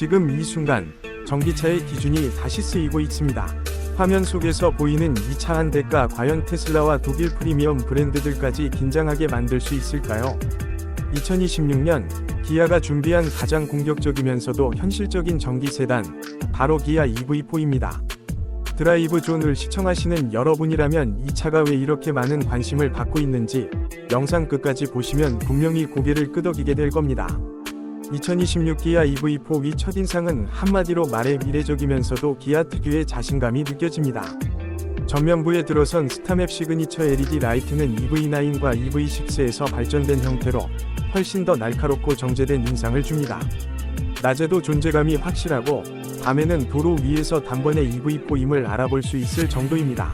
지금 이 순간 전기차의 기준이 다시 쓰이고 있습니다. 화면 속에서 보이는 이 차 한 대가 과연 테슬라와 독일 프리미엄 브랜드들까지 긴장하게 만들 수 있을까요? 2026년 기아가 준비한 가장 공격적이면서도 현실적인 전기 세단, 바로 기아 EV4입니다. 드라이브 존을 시청하시는 여러분이라면 이 차가 왜 이렇게 많은 관심을 받고 있는지 영상 끝까지 보시면 분명히 고개를 끄덕이게 될 겁니다. 2026 기아 EV4 위 첫인상은 한마디로 말해 미래적이면서도 기아 특유의 자신감이 느껴집니다. 전면부에 들어선 스타맵 시그니처 LED 라이트는 EV9과 EV6에서 발전된 형태로 훨씬 더 날카롭고 정제된 인상을 줍니다. 낮에도 존재감이 확실하고 밤에는 도로 위에서 단번에 EV4임을 알아볼 수 있을 정도입니다.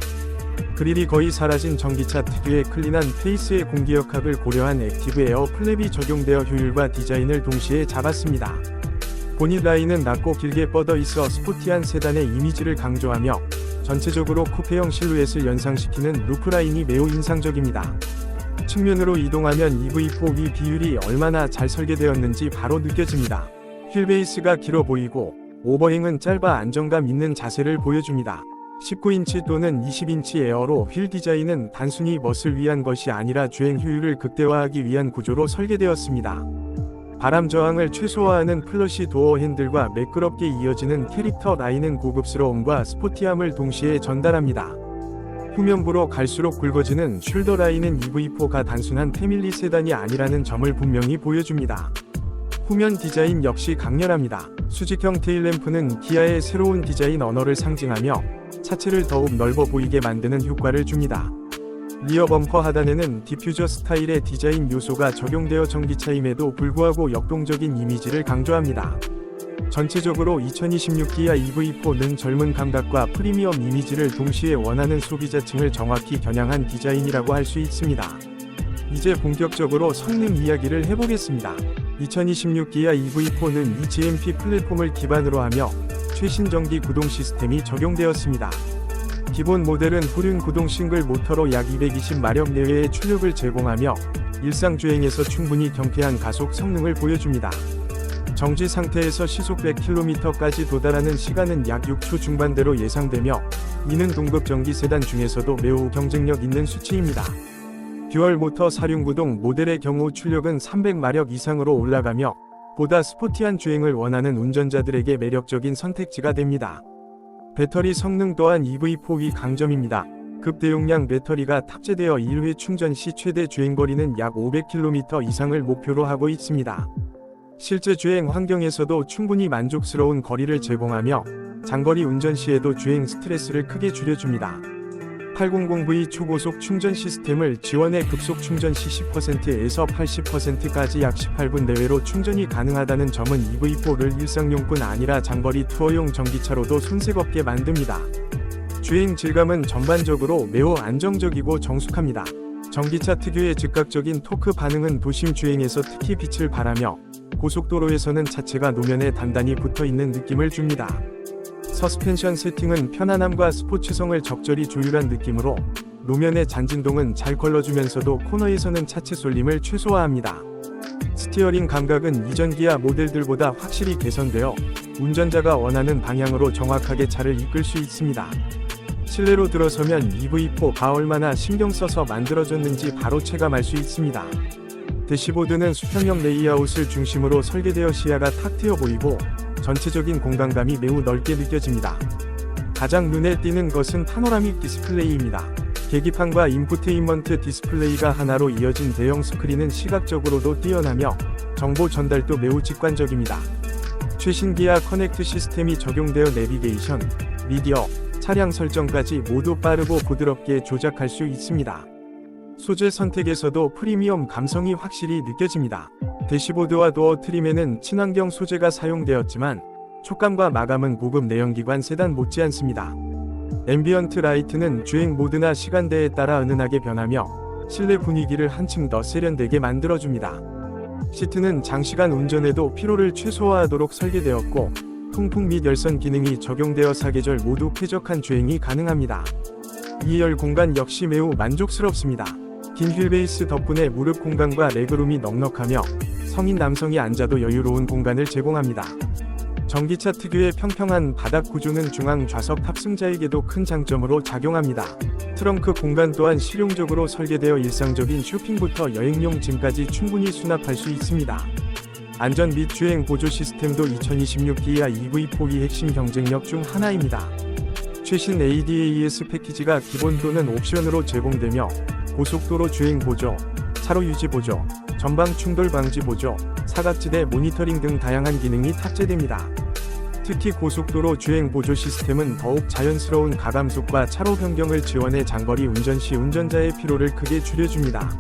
그릴이 거의 사라진 전기차 특유의 클린한 페이스의 공기 역학을 고려한 액티브 에어 플랩이 적용되어 효율과 디자인을 동시에 잡았습니다. 보닛 라인은 낮고 길게 뻗어 있어 스포티한 세단의 이미지를 강조하며 전체적으로 쿠페형 실루엣을 연상시키는 루프 라인이 매우 인상적입니다. 측면으로 이동하면 EV4 위 비율이 얼마나 잘 설계되었는지 바로 느껴집니다. 휠베이스가 길어 보이고 오버행은 짧아 안정감 있는 자세를 보여줍니다. 19인치 또는 20인치 에어로 휠 디자인은 단순히 멋을 위한 것이 아니라 주행 효율을 극대화하기 위한 구조로 설계되었습니다. 바람 저항을 최소화하는 플러시 도어 핸들과 매끄럽게 이어지는 캐릭터 라인은 고급스러움과 스포티함을 동시에 전달합니다. 후면부로 갈수록 굵어지는 숄더 라인은 EV4가 단순한 패밀리 세단이 아니라는 점을 분명히 보여줍니다. 후면 디자인 역시 강렬합니다. 수직형 테일 램프는 기아의 새로운 디자인 언어를 상징하며 차체를 더욱 넓어 보이게 만드는 효과를 줍니다. 리어 범퍼 하단에는 디퓨저 스타일의 디자인 요소가 적용되어 전기차임에도 불구하고 역동적인 이미지를 강조합니다. 전체적으로 2026 기아 EV4는 젊은 감각과 프리미엄 이미지를 동시에 원하는 소비자층을 정확히 겨냥한 디자인이라고 할 수 있습니다. 이제 본격적으로 성능 이야기를 해보겠습니다. 2026 기아 EV4는 eGMP 플랫폼을 기반으로 하며 최신 전기 구동 시스템이 적용되었습니다. 기본 모델은 후륜 구동 싱글 모터로 약 220마력 내외의 출력을 제공하며 일상 주행에서 충분히 경쾌한 가속 성능을 보여줍니다. 정지 상태에서 시속 100km까지 도달하는 시간은 약 6초 중반대로 예상되며 이는 동급 전기 세단 중에서도 매우 경쟁력 있는 수치입니다. 듀얼 모터 사륜구동 모델의 경우 출력은 300마력 이상으로 올라가며 보다 스포티한 주행을 원하는 운전자들에게 매력적인 선택지가 됩니다. 배터리 성능 또한 EV4 위 강점입니다. 급대용량 배터리가 탑재되어 1회 충전 시 최대 주행거리는 약 500km 이상을 목표로 하고 있습니다. 실제 주행 환경에서도 충분히 만족스러운 거리를 제공하며 장거리 운전 시에도 주행 스트레스를 크게 줄여줍니다. 800V 초고속 충전 시스템을 지원해 급속 충전 시 10%에서 80%까지 약 18분 내외로 충전이 가능하다는 점은 EV4를 일상용뿐 아니라 장거리 투어용 전기차로도 손색 없게 만듭니다. 주행 질감은 전반적으로 매우 안정적이고 정숙합니다. 전기차 특유의 즉각적인 토크 반응은 도심 주행에서 특히 빛을 발하며 고속도로에서는 차체가 노면에 단단히 붙어 있는 느낌을 줍니다. 서스펜션 세팅은 편안함과 스포츠성을 적절히 조율한 느낌으로 노면의 잔진동은 잘 걸러주면서도 코너에서는 차체 쏠림을 최소화합니다. 스티어링 감각은 이전 기아 모델들보다 확실히 개선되어 운전자가 원하는 방향으로 정확하게 차를 이끌 수 있습니다. 실내로 들어서면 EV4가 얼마나 신경 써서 만들어졌는지 바로 체감할 수 있습니다. 대시보드는 수평형 레이아웃을 중심으로 설계되어 시야가 탁 트여 보이고 전체적인 공간감이 매우 넓게 느껴집니다. 가장 눈에 띄는 것은 파노라믹 디스플레이입니다. 계기판과 인포테인먼트 디스플레이가 하나로 이어진 대형 스크린은 시각적으로도 뛰어나며 정보 전달도 매우 직관적입니다. 최신 기아 커넥트 시스템이 적용되어 내비게이션, 미디어, 차량 설정까지 모두 빠르고 부드럽게 조작할 수 있습니다. 소재 선택에서도 프리미엄 감성이 확실히 느껴집니다. 대시보드와 도어 트림에는 친환경 소재가 사용되었지만 촉감과 마감은 고급 내연기관 세단 못지않습니다. 앰비언트 라이트는 주행 모드나 시간대에 따라 은은하게 변하며 실내 분위기를 한층 더 세련되게 만들어줍니다. 시트는 장시간 운전에도 피로를 최소화하도록 설계되었고 통풍 및 열선 기능이 적용되어 사계절 모두 쾌적한 주행이 가능합니다. 2열 공간 역시 매우 만족스럽습니다. 긴 휠베이스 덕분에 무릎 공간과 레그룸이 넉넉하며 성인 남성이 앉아도 여유로운 공간을 제공합니다. 전기차 특유의 평평한 바닥 구조는 중앙 좌석 탑승자에게도 큰 장점으로 작용합니다. 트렁크 공간 또한 실용적으로 설계되어 일상적인 쇼핑부터 여행용 짐까지 충분히 수납할 수 있습니다. 안전 및 주행 보조 시스템도 2026 기아 EV4의 핵심 경쟁력 중 하나입니다. 최신 ADAS 패키지가 기본 또는 옵션으로 제공되며 고속도로 주행 보조, 차로 유지 보조, 전방 충돌 방지 보조, 사각지대 모니터링 등 다양한 기능이 탑재됩니다. 특히 고속도로 주행 보조 시스템은 더욱 자연스러운 가감속과 차로 변경을 지원해 장거리 운전 시 운전자의 피로를 크게 줄여줍니다.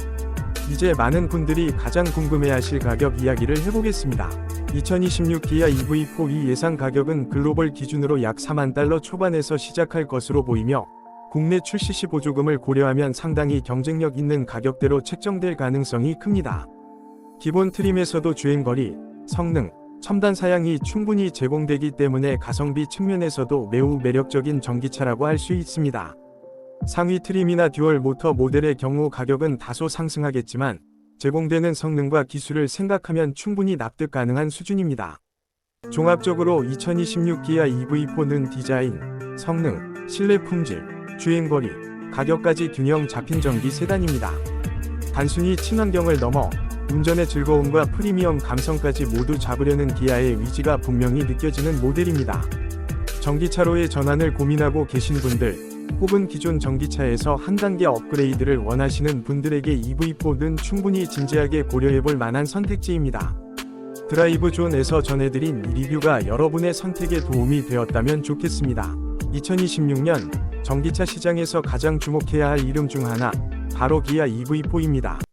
이제 많은 분들이 가장 궁금해하실 가격 이야기를 해보겠습니다. 2026 기아 EV4 이 예상 가격은 글로벌 기준으로 약 4만 달러 초반에서 시작할 것으로 보이며 국내 출시 시 보조금을 고려하면 상당히 경쟁력 있는 가격대로 책정될 가능성이 큽니다. 기본 트림에서도 주행거리, 성능, 첨단 사양이 충분히 제공되기 때문에 가성비 측면에서도 매우 매력적인 전기차라고 할 수 있습니다. 상위 트림이나 듀얼 모터 모델의 경우 가격은 다소 상승하겠지만 제공되는 성능과 기술을 생각하면 충분히 납득 가능한 수준입니다. 종합적으로 2026 기아 EV4는 디자인, 성능, 실내 품질, 주행거리, 가격까지 균형 잡힌 전기 세단입니다. 단순히 친환경을 넘어 운전의 즐거움과 프리미엄 감성까지 모두 잡으려는 기아의 위지가 분명히 느껴지는 모델입니다. 전기차로의 전환을 고민하고 계신 분들, 혹은 기존 전기차에서 한 단계 업그레이드를 원하시는 분들에게 EV4는 충분히 진지하게 고려해볼 만한 선택지입니다. 드라이브 존에서 전해드린 이 리뷰가 여러분의 선택에 도움이 되었다면 좋겠습니다. 2026년 전기차 시장에서 가장 주목해야 할 이름 중 하나, 바로 기아 EV4입니다.